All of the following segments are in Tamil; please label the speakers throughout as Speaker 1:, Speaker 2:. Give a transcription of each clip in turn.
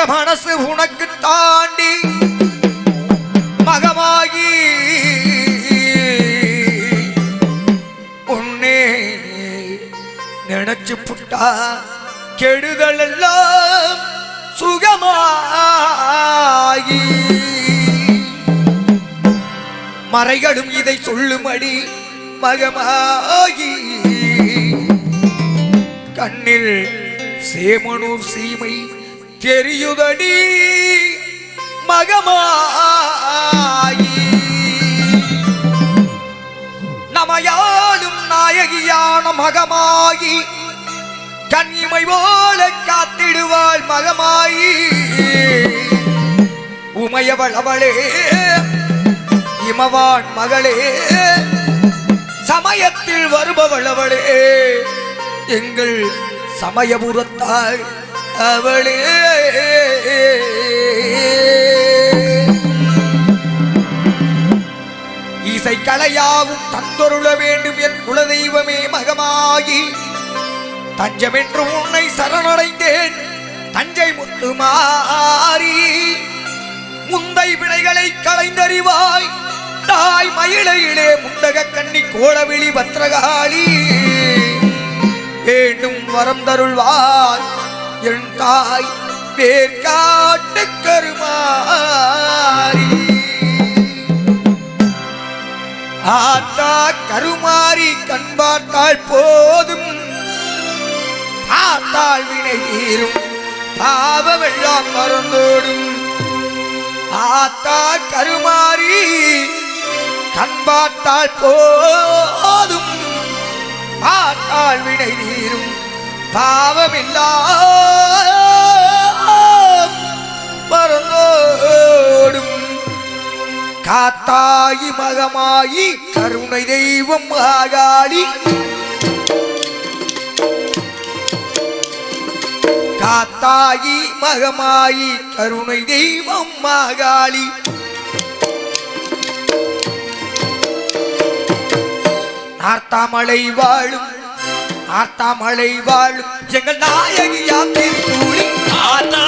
Speaker 1: என் மனசு உனக்கு தாண்டி மகமாகி உன்னே நினைச்சு புட்டா கெடுதல் எல்லாம் சுகமாகி. மறைகளும் இதை சொல்லும்படி மகமாகி. கண்ணில் சேமனூர் சீமை தெரியுதடி மகமாயி நமையாளும் நாயகியான மகமாயி கண்ணிமை போல காத்திடுவாள் மகமாயி உமையவள் அவளே இமவான் மகளே சமயத்தில் வருபவள் அவளே எங்கள் சமயபுரத்தாள் அவளே. இசை கலையாவும் தந்தொருள வேண்டும் என் குலதெய்வமே மகமாகி தஞ்சமென்று உன்னை சரணடைந்தேன். தஞ்சை முத்துமாரி முந்தை வினைகளை களைந்தறிவாய் தாய் மயிலையிலே முந்தக கண்ணி கோளவிழி பத்ரகாளி வேண்டும் வரம் தருள்வாய். என் தாய் பேர் காட்டு கருமாரி ஆத்தா கருமாரி கண் பார்த்தால் போதும். பார்த்தால் வினை தீரும். பாவமெல்லாம் மறந்தோடும். ஆத்தா கருமாறி கண் பார்த்தால் போதும். பார்த்தால் வினை தீரும். பாவமெல்லாம் மறந்தோடும். காத்தாயி மகமாயி கருணை தெய்வம் மகாகாளி. காத்தாயி மகமாயி கருணை தெய்வம் மகாகாளி. நார்த்தாமலை வாழும் நார்த்தாமலை வாழும் எங்கள் நாயகியாம் திருச்சூழி
Speaker 2: ஆத்தா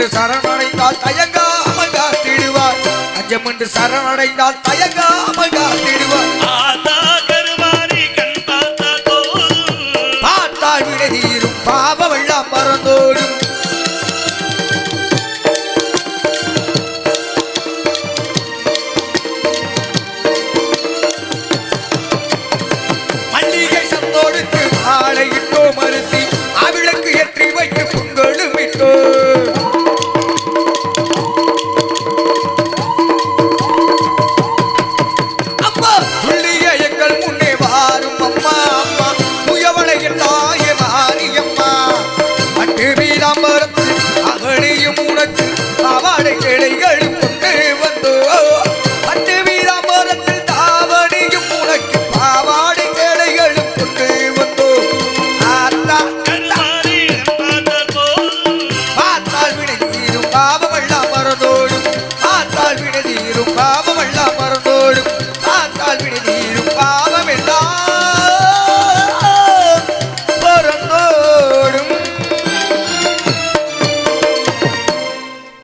Speaker 2: அஞ்சமென்று
Speaker 1: சரணடைந்தால் தயங்காமல் காத்திடுவார். அஞ்சமென்று சரணடைந்தால் தயங்காமல் காத்திடுவார். பார்த்தால் விடுதீரும் பாபம் எல்லாம் மறந்தோடும். மல்லிகை சந்தோடுத்து மாலையிட்டோம் அரிசி அவளுக்கு எற்றி வைத்து பொங்கலும் இட்டோம்.